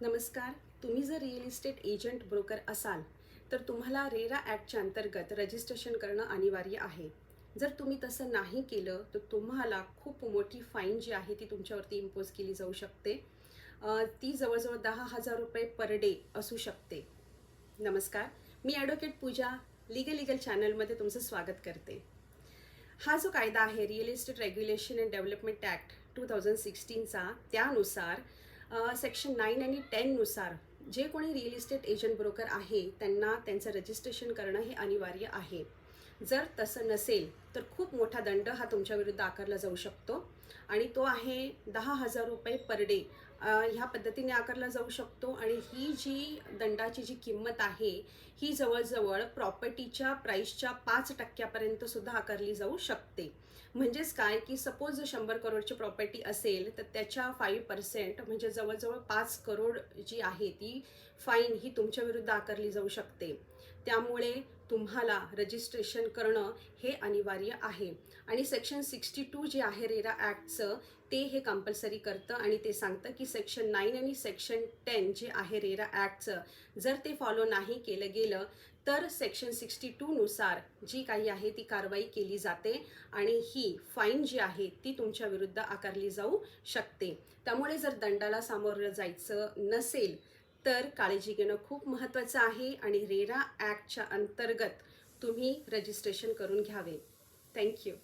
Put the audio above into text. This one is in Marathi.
नमस्कार तुम्ही जर रिअल इस्टेट एजंट ब्रोकर असाल तर तुम्हाला रेरा ॲक्टच्या अंतर्गत रजिस्ट्रेशन करणं अनिवार्य आहे. जर तुम्ही तसं नाही केलं तर तुम्हाला खूप मोठी फाईन जी आहे ती तुमच्यावरती इम्पोज केली जाऊ शकते. ती जवळजवळ दहा हजार रुपये पर डे असू शकते. नमस्कार मी ॲडव्होकेट पूजा लिगल लिगल चॅनलमध्ये तुमचं स्वागत करते. हा जो कायदा आहे real estate regulation and development act two thousand सिक्स्टीनचा त्यानुसार सेक्शन नाईन आणि टेननुसार जे कोणी रिअल इस्टेट एजंट ब्रोकर आहे त्यांना त्यांचं रजिस्ट्रेशन करणं हे अनिवार्य आहे. जर तसं नसेल तर खूप मोठा दंड हा तुमच्या विरुद्ध आकारला जाऊ शकतो आणि तो आहे दहा हजार रुपये पर डे ह्या पद्धतीने आकारला जाऊ शकतो आणि ही जी दंडाची जी किंमत आहे ही जवळजवळ प्रॉपर्टीच्या प्राईसच्या पाच टक्क्यापर्यंत सुद्धा आकारली जाऊ शकते. म्हणजेच काय की सपोज शंभर करोडची प्रॉपर्टी असेल तर त्याच्या फाईव्ह पर्सेंट म्हणजे जवळजवळ पाच करोड जी आहे ती फाईन ही तुमच्या विरुद्ध आकारली जाऊ शकते. त्यामुळे तुम्हाला रजिस्ट्रेशन करणं हे अनिवार्य आहे. आणि सेक्शन सिक्स्टी टू जे आहे रेरा ॲक्टचं ते हे कंपल्सरी करतं आणि ते सांगतं की सेक्शन नाईन आणि सेक्शन टेन जे आहे रेरा ॲक्टचं जर ते फॉलो नाही केलं गेलं तर सेक्शन सिक्स्टी टूनुसार जी काही आहे ती कारवाई केली जाते आणि ही फाईन जी आहे ती तुमच्या विरुद्ध आकारली जाऊ शकते. त्यामुळे जर दंडाला सामोरं जायचं नसेल तर काळजी घेणं खूप महत्त्वाचं आहे आणि रेरा ॲक्टच्या अंतर्गत तुम्ही रजिस्ट्रेशन करून घ्यावे. थँक्यू